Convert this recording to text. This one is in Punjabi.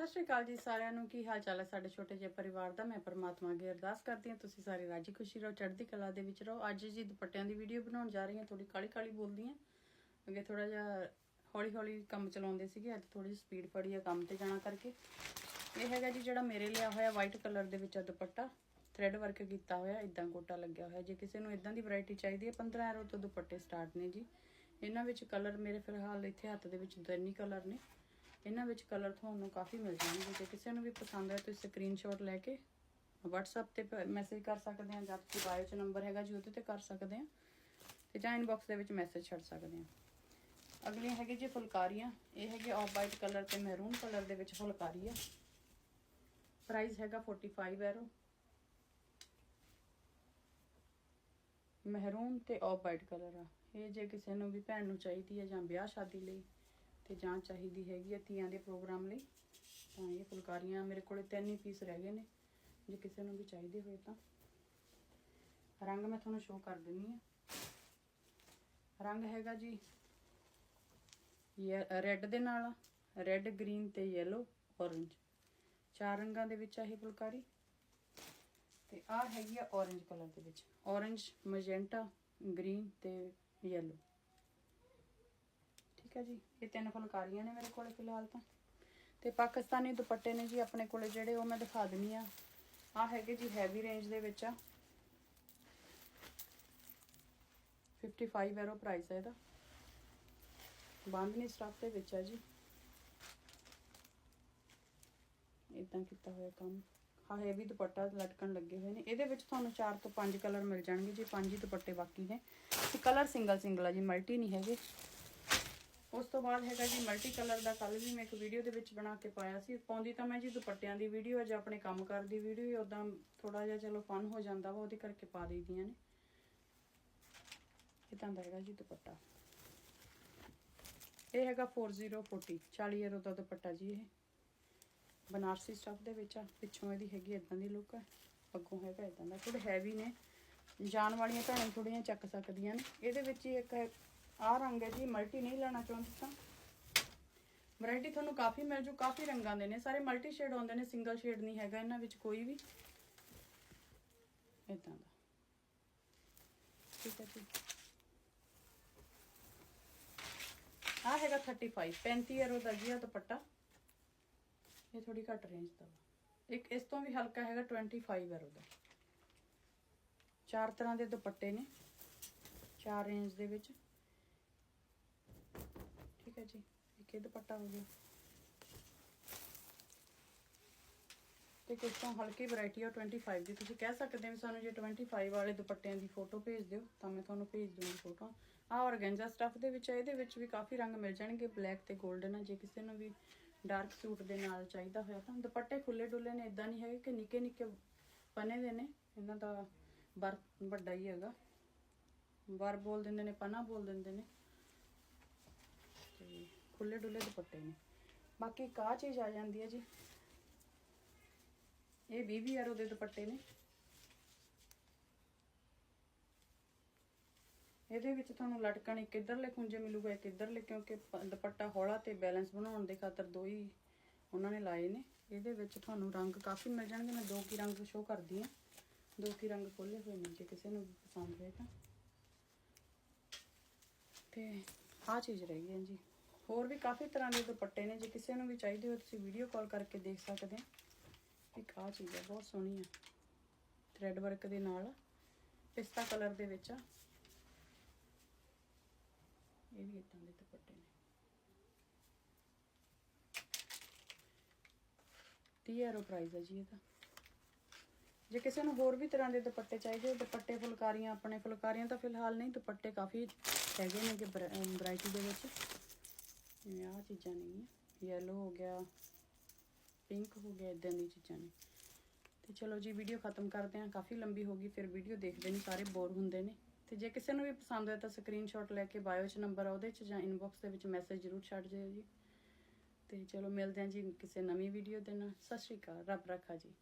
ਸਤਿ ਸ਼੍ਰੀ ਅਕਾਲ ਜੀ ਸਾਰਿਆਂ ਨੂੰ। ਕੀ ਹਾਲ ਚਾਲ ਹੈ ਸਾਡੇ ਛੋਟੇ ਜਿਹੇ ਪਰਿਵਾਰ ਦਾ? ਮੈਂ ਪਰਮਾਤਮਾ ਅੱਗੇ ਅਰਦਾਸ ਕਰਦੀ ਹਾਂ। ਤੁਸੀਂ ਸਾਰੇ ਰਾਜੀ ਖੁਸ਼ੀ ਰਹੋ, ਚੜ੍ਹਦੀ ਕਲਾ ਦੇ ਵਿੱਚ ਰਹੋ। ਅੱਜ ਜੀ ਦੁਪੱਟਿਆਂ ਦੀ ਵੀਡੀਓ ਬਣਾਉਣ ਜਾ ਰਹੀ ਹਾਂ। ਥੋੜੀ ਕਾਲੀ ਕਾਲੀ ਬੋਲਦੀ ਹਾਂ। ਅੱਗੇ ਥੋੜਾ ਜਿਹਾ ਹੌਲੀ ਹੌਲੀ ਕੰਮ ਚਲਾਉਂਦੇ ਸੀਗੇ। ਅੱਜ ਥੋੜੀ ਜਿਹੀ ਸਪੀਡ ਫੜੀ ਆ ਕੰਮ ਤੇ ਜਾਣਾ ਕਰਕੇ। ਇਹ ਹੈਗਾ ਜੀ ਜਿਹੜਾ ਮੇਰੇ ਲਿਆ ਹੋਇਆ ਵਾਈਟ ਕਲਰ ਦੇ ਵਿੱਚ ਆ ਦੁਪੱਟਾ। ਥ੍ਰੈਡ ਵਰਕ ਕੀਤਾ ਹੋਇਆ ਇਦਾਂ ਗੋਟਾ ਲੱਗਿਆ ਹੋਇਆ। ਜੇ ਕਿਸੇ ਨੂੰ ਇਦਾਂ ਦੀ ਵੈਰਾਈਟੀ ਚਾਹੀਦੀ ਹੈ 15 ਐਰੋ ਤੋਂ ਦੁਪੱਟੇ ਸਟਾਰਟ ਨੇ ਜੀ। ਇਹਨਾਂ ਵਿੱਚ ਕਲਰ ਮੇਰੇ ਫਿਲਹਾਲ ਇੱਥੇ ਹੱਥ ਦੇ ਵਿੱਚ ਦੋਨੀ ਕਲਰ ਨੇ। ਇਹਨਾਂ ਵਿੱਚ ਕਲਰ ਤੁਹਾਨੂੰ ਕਾਫੀ ਮਿਲ ਜਾਣਗੇ। ਜੇ ਕਿਸੇ ਨੂੰ ਵੀ ਪਸੰਦ ਹੈ ਤੁਸੀਂ ਸਕਰੀਨਸ਼ਾਟ ਲੈ ਕੇ WhatsApp ਤੇ ਮੈਸੇਜ ਕਰ ਸਕਦੇ ਆ ਜਾਂ ਤੁਸੀਂ ਬਾਇਓ 'ਚ ਨੰਬਰ ਹੈਗਾ ਜੀ ਉਹਦੇ ਤੇ ਕਰ ਸਕਦੇ ਆ ਤੇ ਜਾਂ ਇਨਬਾਕਸ ਦੇ ਵਿੱਚ ਮੈਸੇਜ ਛੱਡ ਸਕਦੇ ਆ ਅਗਲੀਆਂ ਹੈਗੀ ਜੀ ਫੁਲਕਾਰੀਆਂ। ਇਹ ਹੈਗੇ ਆਫ ਵਾਈਟ ਕਲਰ ਤੇ ਮੈਰੂਨ ਕਲਰ ਦੇ ਵਿੱਚ ਫੁਲਕਾਰੀ ਆ। ਪ੍ਰਾਈਸ ਹੈਗਾ 45 ਯੂਰੋ ਮਹਿਰੂਨ ਤੇ ਆਫ ਵਾਈਟ ਕਲਰ ਆ। ਇਹ ਜੇ ਕਿਸੇ ਨੂੰ ਵੀ ਭੈਣ ਨੂੰ ਚਾਹੀਦੀ ਹੈ ਜਾਂ ਵਿਆਹ ਸ਼ਾਦੀ ਲਈ ਤੇ ਜਾਂ ਚਾਹੀਦੀ ਹੈਗੀ ਆ ਤੀਆਂ ਦੇ ਪ੍ਰੋਗਰਾਮ ਲਈ। ਤਾਂ ਇਹ ਫੁਲਕਾਰੀਆਂ ਮੇਰੇ ਕੋਲੇ ਤਿੰਨ ਹੀ ਪੀਸ ਰਹਿ ਗਏ ਨੇ। ਜੇ ਕਿਸੇ ਨੂੰ ਵੀ ਚਾਹੀਦੇ ਹੋਏ ਤਾਂ। ਰੰਗ ਮੈਂ ਤੁਹਾਨੂੰ ਸ਼ੋਅ ਕਰ ਦਿੰਨੀ ਆ। ਰੰਗ ਹੈਗਾ ਜੀ ਇਹ ਰੈੱਡ ਦੇ ਨਾਲ ਰੈੱਡ ਗ੍ਰੀਨ ਤੇ ਯੈਲੋ ਔਰੰਜ ਚਾਰ ਰੰਗਾਂ ਦੇ ਵਿੱਚ ਆ ਇਹ ਫੁਲਕਾਰੀ। ਤੇ ਆਹ ਹੈਗੀ ਆ ਔਰੰਜ ਕਲਰ ਦੇ ਵਿੱਚ। ਔਰੰਜ ਮੈਜੈਂਟਾ ਗ੍ਰੀਨ ਤੇ ਯੈਲੋ ਠੀਕ ਹੈ ਜੀ। ਇਹ ਤਿੰਨ ਫੁਲਕਾਰੀਆਂ ਨੇ ਮੇਰੇ ਕੋਲੇ ਫਿਲਹਾਲ ਤਾਂ। ਤੇ ਪਾਕਿਸਤਾਨੀ ਦੁਪੱਟੇ ਨੇ ਜੀ ਆਪਣੇ ਕੋਲੇ ਜਿਹੜੇ, ਉਹ ਮੈਂ ਦਿਖਾ ਦਿੰਨੀ ਆ। ਆਹ ਹੈਗੇ ਜੀ ਹੈਵੀ ਰੇਂਜ ਦੇ ਵਿੱਚ ਆ। 55 ਯੂਰੋ ਪ੍ਰਾਈਸ ਹੈ ਇਹਦਾ। ਬਾਂਧਨੀ ਸਟਾਫ ਦੇ ਵਿੱਚ ਆ ਜੀ। ਇਦਾਂ ਕੀਤਾ ਹੋਇਆ ਕੰਮ। ਹਾਂ ਹੈਵੀ ਦੁਪੱਟਾ ਲਟਕਣ ਲੱਗੇ ਹੋਏ ਨੇ। ਇਹਦੇ ਵਿੱਚ ਤੁਹਾਨੂੰ 4 ਤੋਂ 5 ਕਲਰ ਮਿਲ ਜਾਣਗੇ ਜੀ। ਪੰਜ ਹੀ ਦੁਪੱਟੇ ਬਾਕੀ ਨੇ। ਤੇ ਕਲਰ ਸਿੰਗਲ ਸਿੰਗਲ ਆ ਜੀ ਮਲਟੀ ਨਹੀਂ ਹੈਗੇ। ਉਸ ਤੋਂ ਬਾਅਦ ਹੈਗਾ ਜੀ ਮਲਟੀ ਕਲਰ ਦਾ ਕੱਲ ਵੀ ਮੈਂ ਇੱਕ ਵੀਡੀਓ ਦੇ ਵਿੱਚ ਬਣਾ ਕੇ ਪਾਇਆ ਸੀ। ਪਾਉਂਦੀ ਤਾਂ ਮੈਂ ਜੀ ਦੁਪੱਟਿਆਂ ਦੀ ਵੀਡੀਓ ਜਾਂ ਆਪਣੇ ਕੰਮ ਕਰ ਦੀ ਵੀਡੀਓ ਉਦਾਂ ਥੋੜਾ ਜਿਹਾ ਚਲੋ ਫਨ ਹੋ ਜਾਂਦਾ ਵਾ, ਉਹਦੇ ਕਰਕੇ ਪਾ ਦਈਦੀਆਂ ਨੇ। ਇਹ ਦਾ ਹੈਗਾ ਜੀ ਦੁਪੱਟਾ। ਇਹ ਹੈਗਾ 4040 40 ਯੂਰੋ ਦਾ ਦੁਪੱਟਾ ਜੀ ਇਹ। ਬਨਾਰਸੀ ਸਟਫ ਦੇ ਵਿੱਚ ਆ, ਪਿੱਛੋਂ ਇਹਦੀ ਹੈਗੀ ਇਦਾਂ ਦੀ ਲੁੱਕ ਹੈ ਅੱਗੋਂ ਹੈਗਾ ਇਦਾਂ ਦਾ ਥੋੜੇ ਹੈਵੀ ਨੇ। ਜਾਣ ਵਾਲੀਆਂ ਭੈਣਾਂ ਥੋੜੀਆਂ ਚੱਕ ਸਕਦੀਆਂ ਨੇ। ਇਹਦੇ ਵਿੱਚ ਹੀ ਇੱਕ ਆਹ ਰੰਗ ਹੈ ਜੀ, ਮਲਟੀ ਨਹੀਂ ਲੈਣਾ ਚਾਹੁੰਦੇ ਤਾਂ। ਵੈਰਾਈਟੀ ਤੁਹਾਨੂੰ ਕਾਫੀ ਮਿਲ ਜੂ, ਕਾਫੀ ਰੰਗਾਂ ਦੇ ਨੇ। ਸਾਰੇ ਮਲਟੀ ਸ਼ੇਡ ਆਉਂਦੇ ਨੇ, ਸਿੰਗਲ ਸ਼ੇਡ ਨਹੀਂ ਹੈਗਾ ਇਹਨਾਂ ਵਿੱਚ ਕੋਈ ਵੀ। ਇਦਾਂ ਦਾ। ਠੀਕ ਹੈ ਜੀ। ਆਹ ਹੈਗਾ 35 35 ਯੂਰੋ ਦਾ ਜੀ ਆ ਦੁਪੱਟਾ। ਇਹ ਥੋੜੀ ਘੱਟ ਰੇਂਜ ਦਾ ਵਾ। ਇੱਕ ਇਸ ਤੋਂ ਵੀ ਹਲਕਾ ਹੈਗਾ 25 ਯੂਰੋ ਦਾ। ਚਾਰ ਤਰ੍ਹਾਂ ਦੇ ਦੁਪੱਟੇ ਨੇ, ਚਾਰ ਰੇਂਜ ਦੇ ਵਿੱਚ। ਹੈ ਜੀ ਇੱਕ ਇਹ ਦੁਪੱਟਾ ਹੋ ਗਿਆ? ਤੇ ਕੁਝ ਤੋਂ ਹਲਕੀ ਵੈਰਾਈਟੀ ਆ 25 ਦੀ। ਤੁਸੀਂ ਕਹਿ ਸਕਦੇ ਹੋ ਸਾਨੂੰ ਜੇ 25 ਵਾਲੇ ਦੁਪੱਟਿਆਂ ਦੀ ਫੋਟੋ ਭੇਜ ਦਿਓ, ਤਾਂ ਮੈਂ ਤੁਹਾਨੂੰ ਭੇਜ ਦੂੰਗੀ ਫੋਟੋ ਆਹ ਔਰਗੈਂਜਾ ਸਟੱਫ ਦੇ ਵਿੱਚ ਇਹਦੇ ਵਿੱਚ ਵੀ ਕਾਫੀ ਰੰਗ ਮਿਲ ਜਾਣਗੇ ਬਲੈਕ ਤੇ 골ਡਨ ਆ। ਜੇ ਕਿਸੇ ਨੂੰ ਵੀ ਡਾਰਕ ਸੂਟ ਦੇ ਨਾਲ ਚਾਹੀਦਾ ਹੋਇਆ ਤਾਂ ਦੁਪੱਟੇ ਖੁੱਲੇ ਡੁੱਲੇ ਨੇ ਇਦਾਂ ਨਹੀਂ ਹੈਗੇ ਕਿ ਨਿੱਕੇ ਨਿੱਕੇ ਪਨੇ ਦੇ ਨੇ। ਇਹਨਾਂ ਦਾ ਵਰ ਵੱਡਾ ਹੀ ਹੈਗਾ। ਬਰ ਬੋਲ ਦਿੰਦੇ ਨੇ, ਪਨਾ ਬੋਲ ਦਿੰਦੇ ਨੇ। ਤੇ ਖੁੱਲੇ ਡੁੱਲੇ ਦੁਪੱਟੇ ਨੇ। ਬਾਕੀ ਕਾ ਚੀਜ਼ ਆ ਜਾਂਦੀ ਹੈ ਜੀ। ਇਹ 20 ਯੂਰੋ ਦੇ ਦੁਪੱਟੇ ਨੇ। ਇਹਦੇ ਵਿੱਚ ਤੁਹਾਨੂੰ ਲਟਕਣ ਇੱਕ ਇੱਧਰਲੇ ਖੁੰਝੇ ਮਿਲੂਗਾ, ਇੱਕ ਇੱਧਰਲੇ, ਕਿਉਂਕਿ ਦੁਪੱਟਾ ਹੌਲਾ ਤੇ ਬੈਲੈਂਸ ਬਣਾਉਣ ਦੇ ਖਾਤਰ ਦੋ ਹੀ ਉਹਨਾਂ ਨੇ ਲਾਏ ਨੇ। ਇਹਦੇ ਵਿੱਚ ਤੁਹਾਨੂੰ ਰੰਗ ਕਾਫੀ ਮਿਲ ਜਾਣਗੇ। ਮੈਂ ਦੋ ਕੀ ਰੰਗ ਸ਼ੋਅ ਕਰਦੀ ਹਾਂ। ਦੋ ਕੀ ਰੰਗ ਖੋਲੇ ਹੋਏ ਨੇ, ਜੇ ਕਿਸੇ ਨੂੰ ਵੀ ਪਸੰਦ ਹੋਏ ਤਾਂ। ਤੇ ਆਹ ਚੀਜ਼ ਰਹੀ ਹੈ ਜੀ। ਹੋਰ ਵੀ ਕਾਫੀ ਤਰ੍ਹਾਂ ਦੇ ਦੁਪੱਟੇ ਨੇ, ਜੇ ਕਿਸੇ ਨੂੰ ਵੀ ਚਾਹੀਦੇ ਹੋ ਤੁਸੀਂ ਵੀਡੀਓ ਕਾਲ ਕਰਕੇ ਦੇਖ ਸਕਦੇ ਆ ਇੱਕ ਆਹ ਚੀਜ਼ ਹੈ, ਬਹੁਤ ਸੋਹਣੀ ਆ ਥ੍ਰੈਡ ਵਰਕ ਦੇ ਨਾਲ, ਪਿਸਤਾ ਕਲਰ ਦੇ ਵਿੱਚ। ਆ ਇਹ ਵੀ ਇਦਾਂ ਦੇ ਦੁਪੱਟੇ ਨੇ। 30 ਯੂਰੋ ਪ੍ਰਾਈਸ ਹੈ ਜੀ ਇਹਦਾ। ਜੇ ਕਿਸੇ ਨੂੰ ਹੋਰ ਵੀ ਤਰ੍ਹਾਂ ਦੇ ਦੁਪੱਟੇ ਚਾਹੀਦੇ ਹੋ ਦੁਪੱਟੇ ਫੁਲਕਾਰੀਆਂ, ਆਪਣੇ ਫੁਲਕਾਰੀਆਂ ਤਾਂ ਫਿਲਹਾਲ ਨਹੀਂ, ਦੁਪੱਟੇ ਕਾਫੀ ਹੈਗੇ ਨੇ ਕਿ ਵੈਰਾਈਟੀ ਦੇ ਵਿੱਚ। ਜਿਵੇਂ ਆਹ ਚੀਜ਼ਾਂ ਨੇਗੀਆਂ ਯੈਲੋ ਹੋ ਗਿਆ ਪਿੰਕ ਹੋ ਗਿਆ ਇਦਾਂ ਦੀ ਚੀਜ਼ਾਂ ਨੇ। ਤੇ ਚਲੋ ਜੀ ਵੀਡੀਓ ਖਤਮ ਕਰਦੇ ਹਾਂ। ਕਾਫੀ ਲੰਬੀ ਹੋ ਗਈ, ਫਿਰ ਵੀਡੀਓ ਦੇਖਦੇ ਨੇ, ਸਾਰੇ ਬੋਰ ਹੁੰਦੇ ਨੇ। ਤੇ ਜੇ ਕਿਸੇ ਨੂੰ ਵੀ ਪਸੰਦ ਹੋਇਆ ਤਾਂ ਸਕਰੀਨਸ਼ਾਟ ਲੈ ਕੇ ਬਾਇਓ 'ਚ ਨੰਬਰ ਆ, ਉਹਦੇ 'ਚ ਜਾਂ ਇਨਬਾਕਸ ਦੇ ਵਿੱਚ ਮੈਸੇਜ ਜ਼ਰੂਰ ਛੱਡ ਦਿਓ ਜੀ। ਤੇ ਚਲੋ ਮਿਲਦੇ ਹਾਂ ਜੀ ਕਿਸੇ ਨਵੀਂ ਵੀਡੀਓ ਦੇ ਨਾਲ। ਸਤਿ ਸ਼੍ਰੀ ਅਕਾਲ, ਰੱਬ ਰੱਖਾ ਜੀ।